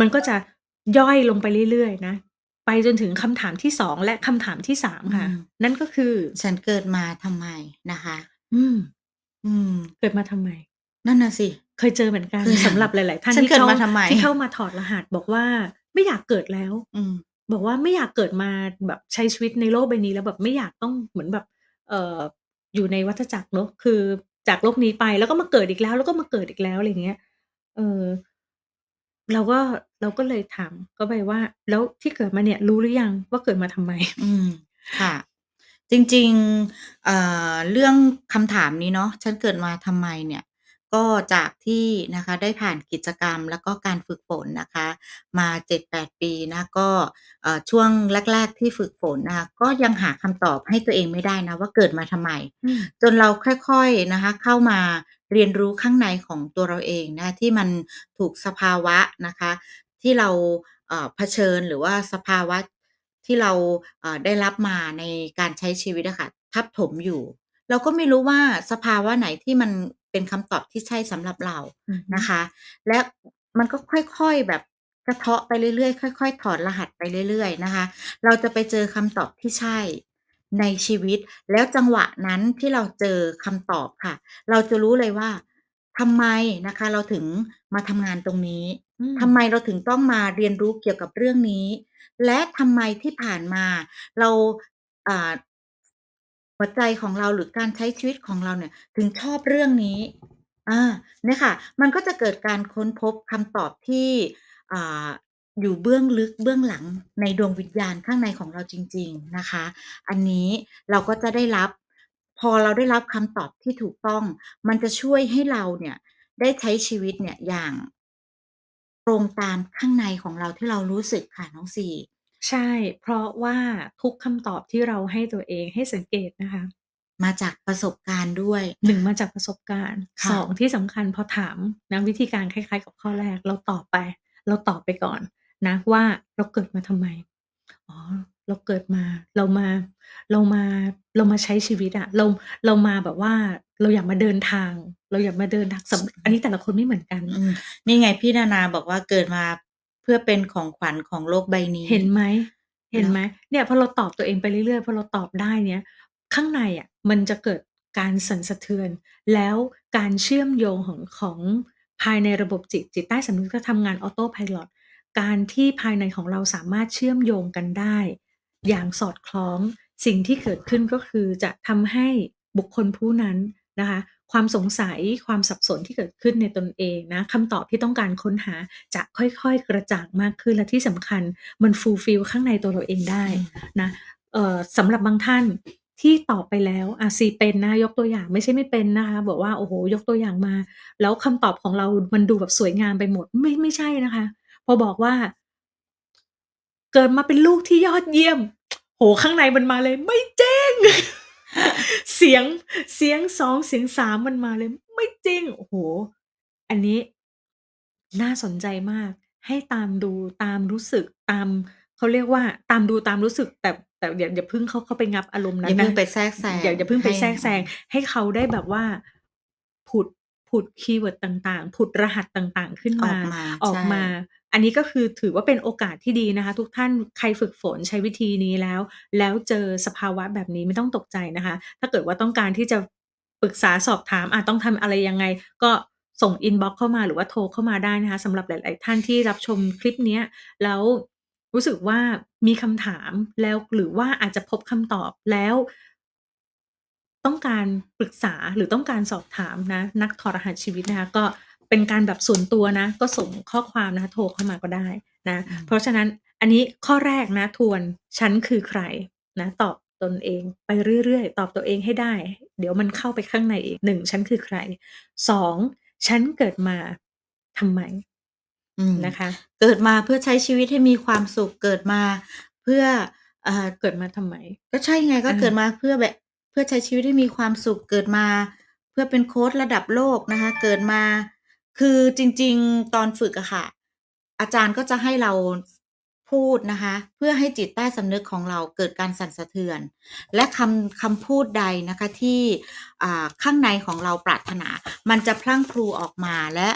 มันก็จะย่อยลงไปเรื่อยๆนะ ไปจนถึงคำถามที่2และคำถามที่3อืค่ะมนั่นก็คือ ฉันเกิดมาทำไมนะคะ อืม อืม เกิดมาทำไม?นั่นน่ะสิ เคยเจอเหมือนกันคือสำหรับหลายๆท่านฉันที่เกิดเข้ามาทำไม?ที่เข้ามาถอดรหัสบอกว่าไม่อยากเกิดแล้ว อืมบอกว่าไม่อยากเกิดมาแบบใช้ชีวิตในโลกใบนี้แล้วแบบไม่อยากต้องเหมือนแบบ เอ่ออยู่ในวัฏจักรเนาะคือจากโลกนี้ไปแล้วก็มาเกิดอีกแล้ว แล้วก็มาเกิดอีกแล้วอะไรอย่างเงี้ย เออ เราก็ เราก็เลยถามเขาไปว่า"แล้วที่เกิดมาเนี่ยรู้หรือยังว่าเกิดมาทำไม?"อืม ค่ะ จริง ๆ เอ่อ เรื่องคำถามนี้เนาะ ฉันเกิดมาทำไม เนี่ย ก็จากที่นะคะได้ผ่านกิจกรรม แล้วก็การฝึกฝนนะคะมา 7-8 ปีนะก็ เอ่อ ช่วงแรก ๆ ที่ฝึกฝนนะคะ ก็ยังหาคำตอบให้ตัวเองไม่ได้นะว่าเกิดมาทำไม อืม จนเราค่อย ๆ นะคะเข้ามาเรียนรู้ข้างในของตัวเราเองนะที่มันถูกสภาวะนะคะที่เรา เอ่อ เผชิญ หรือว่าสภาวะที่เรา เอ่อ ได้รับมาในการใช้ชีวิตอะค่ะ ทับถมอยู่ เราก็ไม่รู้ว่าสภาวะไหนที่มันเป็นคำตอบที่ใช่สำหรับเราอือฮึนะคะ และมันก็ค่อยๆแบบกระเทาะไปเรื่อยๆ ค่อย ๆ ถอดรหัสไปเรื่อย ๆ นะคะ เราจะไปเจอคำตอบที่ใช่ในชีวิต แล้วจังหวะนั้นที่เราเจอคำตอบค่ะ เราจะรู้เลยว่าทำไมนะคะ เราถึงมาทำงานตรงนี้อืมทำไมเราถึงต้องมาเรียนรู้เกี่ยวกับเรื่องนี้ และทำไมที่ผ่านมาเราอ่า หัวใจของเราหรือการใช้ชีวิตของเราเนี่ยถึงชอบเรื่องนี้อ่าเนี่ยค่ะ มันก็จะเกิดการค้นพบคำตอบที่อ่าอยู่เบื้องลึกเบื้องหลังในดวงวิญญาณข้างในของเราจริง ๆนะคะ อันนี้เราก็จะได้รับ พอเราได้รับคำตอบที่ถูกต้อง มันจะช่วยให้เราเนี่ยได้ใช้ชีวิตเนี่ยอย่าง ตรงตามข้างในของเราที่เรารู้สึกค่ะน้องซี ใช่ เพราะว่าทุกคำตอบที่เราให้ตัวเอง ให้สังเกตนะคะ มาจากประสบการณ์ด้วย1มาจากประสบการณ์ค่ะ2ที่สำคัญพอถามนะวิธีการคล้ายๆ กับข้อแรก เราตอบไป เราตอบไปก่อนนะว่าเราเกิดมาทำไมอ๋อเราเกิดมาเรามา เรามาเรามาใช้ชีวิตอะเราเรามาแบบว่าเราอยากมาเดินทาง เราอยากมาเดินทางสำอันนี้แต่ละคนไม่เหมือนกัน อืมนี่ไงพี่นานาบอกว่าเกิดมาเพื่อเป็นของขวัญของโลกใบนี้ เห็นไหม เห็นเนาะไหมเนี่ยพอเราตอบตัวเองไปเรื่อยๆพอเราตอบได้เนี่ย ข้างในอะมันจะเกิดการสั่นสะเทือน แล้วการเชื่อมโยงของของภายในระบบจิตจิตใต้สำนึกจะทำงาน Autopilot การที่ภายในของเราสามารถเชื่อมโยงกันได้ อย่างสอดคล้องสิ่งที่เกิดขึ้นก็คือจะทำให้บุคคลผู้นั้นนะคะ ความสงสัยความสับสนที่เกิดขึ้นในตนเองนะคำตอบที่ต้องการค้นหาจะค่อยๆ กระจ่างมากขึ้นและที่สำคัญมัน fulfill ข้างในตัวเราเองได้นะสำหรับบางท่านที่ตอบไปแล้วอ่าซีเป็นนะยกตัวอย่างไม่ใช่ไม่เป็นนะคะ บอกว่าโอ้โฮยกตัวอย่างมา แล้วคำตอบของเรามันดูแบบสวยงามไปหมดไม่ไม่ใช่นะคะ พอบอกว่า เกิดมาเป็นลูกที่ยอดเยี่ยมโอ้ข้างในมันมาเลย ไม่จริง เสียงเสียง 2 เสียง 3 มันมาเลย ไม่จริง โอ้โฮ อันนี้น่าสนใจมาก ให้ตามดู ตามรู้สึก ตาม เขาเรียกว่า ตามดูตามรู้สึก แต่ แต่อย่า อย่าเพิ่งเข้า เข้าไปงับอารมณ์อนั้ย่านเพิ่งนะไปแทรกแซงอย่าอย่าเพิ่งไปให้แทรกแซงอืมให้เขาได้แบบว่า ผุด ผุดคีย์เวิร์ดต่างๆ ผุดรหัสต่างๆ ขึ้นอมาอกมาออใชก่มา อันนี้ก็คือถือว่าเป็นโอกาสที่ดีนะคะ ทุกท่านใครฝึกฝนใช้วิธีนี้แล้ว แล้วเจอสภาวะแบบนี้ไม่ต้องตกใจนะคะ ถ้าเกิดว่าต้องการที่จะปรึกษาสอบถามอาต้องทำอะไรยังไง ก็ส่งอินบ็อกซ์เข้ามาหรือว่าโทรเข้ามาได้นะคะสำหรับหลาย ๆ ท่านที่รับชมคลิปเนี้ยแล้วรู้สึกว่ามีคำถามแล้วหรือว่าอาจจะพบคำตอบแล้ว ต้องการปรึกษาหรือต้องการสอบถามนะ นักถอดรหัสชีวิตนะคะ ก็เป็นการแบบส่วนตัวนะ ก็ส่งข้อความนะคะโทรเข้ามาก็ได้นะ อืม เพราะฉะนั้นอันนี้ข้อแรกนะ ทวนฉันคือใครนะ ตอบตนเองไปเรื่อย ๆ ตอบตัวเองให้ได้ เดี๋ยวมันเข้าไปข้างในเอง1ฉันคือใคร2ฉันเกิดมาทำไมอืม นะคะ เกิดมาเพื่อใช้ชีวิตให้มีความสุข เกิดมาเพื่ออ่าเกิดมาทำไม?ก็ใช่ไง ก็อาเกิดมาเพื่อแบบ เพื่อใช้ชีวิตให้มีความสุขเกิดมา เพื่อเป็นโคชระดับโลกนะคะ เกิดมา คือจริง ๆ ตอนฝึกอะค่ะ อาจารย์ก็จะให้เราพูดนะคะ เพื่อให้จิตใต้สำนึกของเราเกิดการสั่นสะเทือน และคำคำพูดใดนะคะที่ข้างในของเราปรารถนา มันจะพรั่งพรูออกมาและ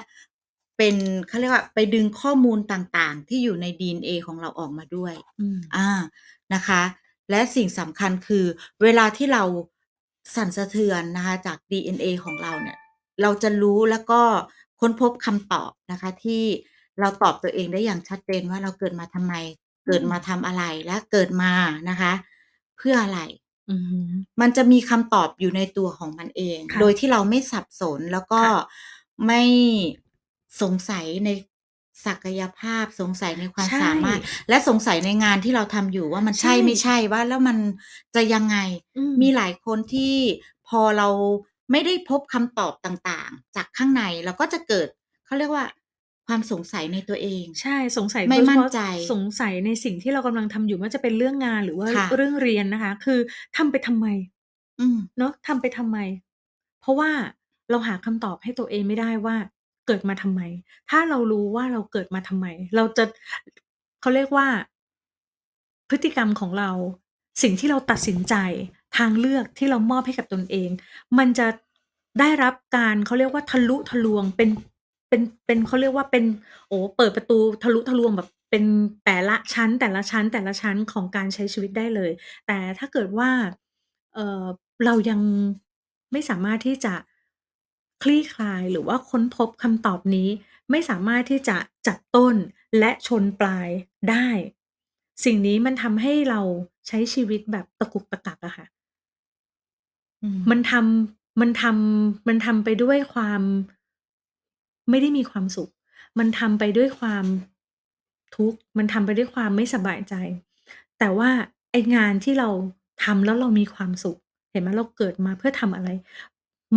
เป็นเขาเรียกว่าไปดึงข้อมูลต่างๆ ที่อยู่ใน DNA ของเราออกมาด้วยอืมอานะคะ และสิ่งสำคัญคือเวลาที่เราสั่นสะเทือนนะคะจาก DNA ของเราเนี่ย เราจะรู้แล้วก็ค้นพบคำตอบนะคะ ที่เราตอบตัวเองได้อย่างชัดเจนว่าเราเกิดมาทำไม เกิดมาทำอะไรและเกิดมานะคะ เพื่ออะไร อือฮึ มันจะมีคำตอบอยู่ในตัวของมันเอง ค่ะโดยที่เราไม่สับสนแล้วก็ค่ะ ไม่สงสัยใน ศักยภาพสงสัยในความใช่สามารถ และสงสัยในงานที่เราทำอยู่ว่ามันใช่ใช่ ไม่ใช่ว่าแล้วมันจะยังไง อืมมีหลายคนที่พอเราไม่ได้พบคำตอบต่างๆ จากข้างในเราก็จะเกิดเขาเรียกว่า ความสงสัยในตัวเอง ใช่สงสัยไม่โดยเฉมั่นพาะใจสงสัยในสิ่งที่เรากำลังทำอยู่ไม่ว่าจะเป็นเรื่องงานหรือว่าค่ะ เรื่องเรียนนะคะ คือทำไปทำไม?อืม เนาะทำไปทำไม?เพราะว่าเราหาคำตอบให้ตัวเองไม่ได้ว่า เกิดมาทำไม?ถ้าเรารู้ว่าเราเกิดมาทำไม?เราจะ เขาเรียกว่า พฤติกรรมของเรา สิ่งที่เราตัดสินใจ ทางเลือกที่เรามอบให้กับตนเอง มันจะได้รับการ เขาเรียกว่า ทะลุทะลวง เป็น เป็น เป็น เขาเรียกว่าเป็น โอ้ เปิดประตูทะลุทะลวงแบบเป็นแต่ละชั้น แต่ละชั้น แต่ละชั้นของการใช้ชีวิตได้เลย แต่ถ้าเกิดว่า เอ่อ เรายังไม่สามารถที่จะ คลี่คลายหรือว่าค้นพบคำตอบนี้ ไม่สามารถที่จะจับต้นและชนปลายได้ สิ่งนี้มันทำให้เราใช้ชีวิตแบบตะกุกตะกักอะค่ะอืมมันทำมันทำมันทำไปด้วยความไม่ได้มีความสุข มันทำไปด้วยความทุกข์ มันทำไปด้วยความไม่สบายใจ แต่ว่าไอ้งานที่เราทำแล้วเรามีความสุข เห็นไหมเราเกิดมาเพื่อทำอะไร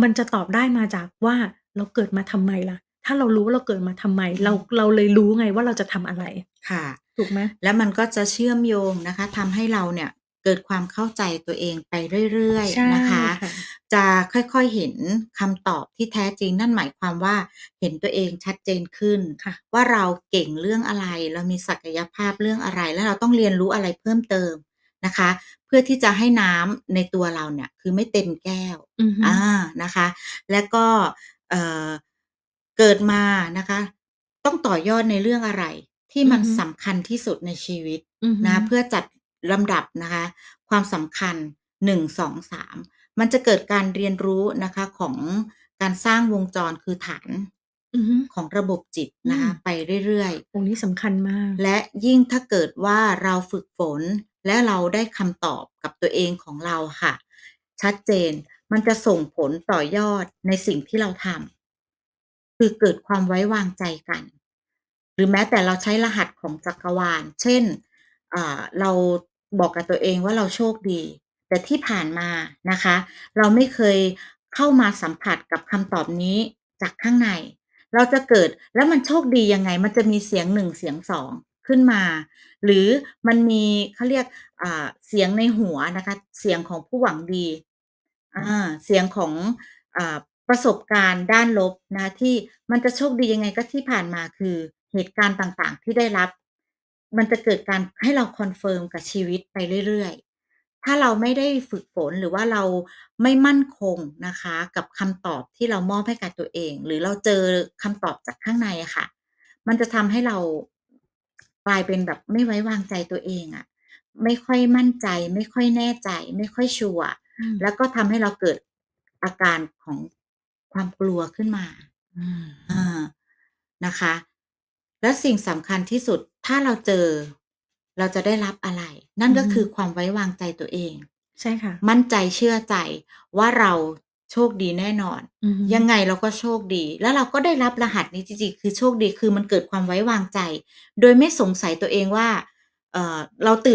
มันจะตอบได้มาจากว่าเราเกิดมาทำไมล่ะ ถ้าเรารู้ว่าเราเกิดมาทำไมอืมเราเราเลยรู้ไงว่าเราจะทำอะไรค่ะ ถูกไหม?แล้วมันก็จะเชื่อมโยงนะคะทำให้เราเนี่ยเกิดความเข้าใจตัวเองไปเรื่อยใช่ๆนะคะค่ะจะค่อยๆเห็นคำตอบที่แท้จริงนั่นหมายความว่าเห็นตัวเองชัดเจนขึ้นค่ะว่าเราเก่งเรื่องอะไร เรามีศักยภาพเรื่องอะไร แล้วเราต้องเรียนรู้อะไรเพิ่มเติม นะคะ เพื่อที่จะให้น้ำในตัวเราเนี่ยคือไม่เต็มแก้วอือฮึอานะคะ แล้วก็เอ่อเกิดมานะคะ ต้องต่อยอดในเรื่องอะไร ที่มันอือฮึสำคัญที่สุดในชีวิตอือฮึนะเพื่อจัดลำดับนะคะ ความสำคัญ1 2 3มันจะเกิดการเรียนรู้นะคะของการสร้างวงจรคือฐานอือฮึของระบบจิตอืนะคะมไปเรื่อยโอ้นี่สำคัญมากๆและยิ่งถ้าเกิดว่าเราฝึกฝน และเราได้คำตอบกับตัวเองของเราค่ะ ชัดเจนมันจะส่งผลต่อยอดในสิ่งที่เราทำคือเกิดความไว้วางใจกัน หรือแม้แต่เราใช้รหัสของจักรวาล เช่นเราบอกกับตัวเองว่าเราโชคดี แต่ที่ผ่านมานะคะ เราไม่เคยเข้ามาสัมผัสกับคำตอบนี้จากข้างใน เราจะเกิดแล้วมันโชคดียังไง มันจะมีเสียง1เสียง2 ขึ้นมา หรือมันมีเขาเรียกอ่าเสียงในหัวนะคะ เสียงของผู้หวังดี อา เสียงของ อ่า ประสบการณ์ด้านลบนะคะ ที่มันจะโชคดียังไงก็ที่ผ่านมา คือเหตุการณ์ต่าง ๆ ที่ได้รับ มันจะเกิดการให้เราคอนเฟิร์มกับชีวิตไปเรื่อย ๆ ถ้าเราไม่ได้ฝึกฝน หรือว่าเราไม่มั่นคงนะคะ กับคำตอบที่เรามอบให้กับตัวเอง หรือเราเจอคำตอบจากข้างในอะค่ะ มันจะทำให้เรา กลายเป็นแบบไม่ไว้วางใจตัวเองอะไม่ค่อยมั่นใจ ไม่ค่อยแน่ใจ ไม่ค่อยชัวร์อืมแล้วก็ทำให้เราเกิดอาการของความกลัวขึ้นมา อืมอานะคะ และสิ่งสำคัญที่สุดถ้าเราเจอ เราจะได้รับอะไร นั่นก็อือฮึคือความไว้วางใจตัวเอง ใช่ค่ะ มั่นใจเชื่อใจว่าเรา โชคดีแน่นอน อือฮึ ยังไงเราก็โชคดี แล้วเราก็ได้รับรหัสนี้จริง ๆ คือโชคดี คือมันเกิดความไว้วางใจ โดยไม่สงสัยตัวเองว่า เอ่อ เราตื่น